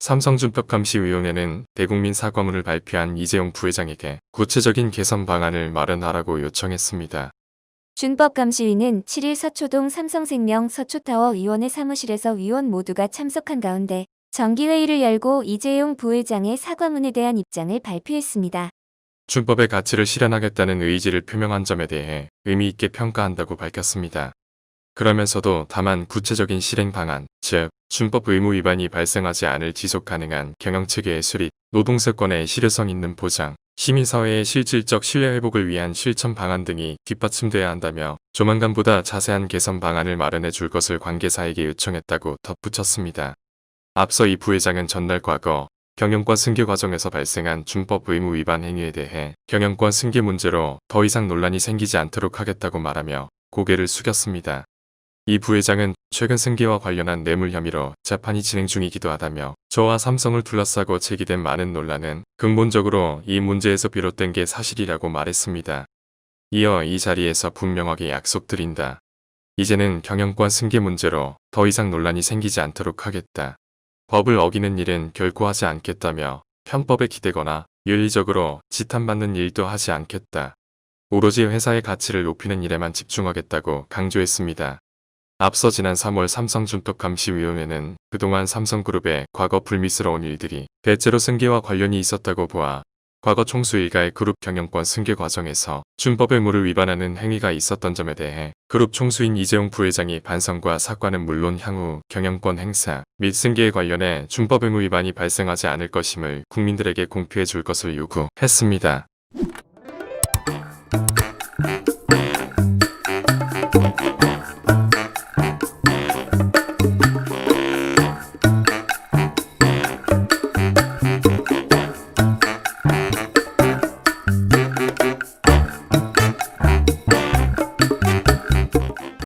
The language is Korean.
삼성준법감시위원회는 대국민 사과문을 발표한 이재용 부회장에게 구체적인 개선 방안을 마련하라고 요청했습니다. 준법감시위는 7일 서초동 삼성생명 서초타워 위원회 사무실에서 위원 모두가 참석한 가운데 정기회의를 열고 이재용 부회장의 사과문에 대한 입장을 발표했습니다. 준법의 가치를 실현하겠다는 의지를 표명한 점에 대해 의미 있게 평가한다고 밝혔습니다. 그러면서도 다만 구체적인 실행 방안, 즉 준법 의무 위반이 발생하지 않을 지속 가능한 경영 체계의 수립, 노동세권의 실효성 있는 보장, 시민사회의 실질적 신뢰회복을 위한 실천 방안 등이 뒷받침돼야 한다며 조만간보다 자세한 개선 방안을 마련해 줄 것을 관계사에게 요청했다고 덧붙였습니다. 앞서 이 부회장은 전날 과거 경영권 승계 과정에서 발생한 준법 의무 위반 행위에 대해 경영권 승계 문제로 더 이상 논란이 생기지 않도록 하겠다고 말하며 고개를 숙였습니다. 이 부회장은 최근 승계와 관련한 뇌물 혐의로 재판이 진행 중이기도 하다며 저와 삼성을 둘러싸고 제기된 많은 논란은 근본적으로 이 문제에서 비롯된 게 사실이라고 말했습니다. 이어 이 자리에서 분명하게 약속드린다. 이제는 경영권 승계 문제로 더 이상 논란이 생기지 않도록 하겠다. 법을 어기는 일은 결코 하지 않겠다며 편법에 기대거나 윤리적으로 지탄받는 일도 하지 않겠다. 오로지 회사의 가치를 높이는 일에만 집중하겠다고 강조했습니다. 앞서 지난 3월 삼성준법감시위원회는 그동안 삼성그룹의 과거 불미스러운 일들이 대체로 승계와 관련이 있었다고 보아 과거 총수 일가의 그룹 경영권 승계 과정에서 준법 의 무를 위반하는 행위가 있었던 점에 대해 그룹 총수인 이재용 부회장이 반성과 사과는 물론 향후 경영권 행사 및 승계에 관련해 준법 의무 위반이 발생하지 않을 것임을 국민들에게 공표해 줄 것을 요구했습니다.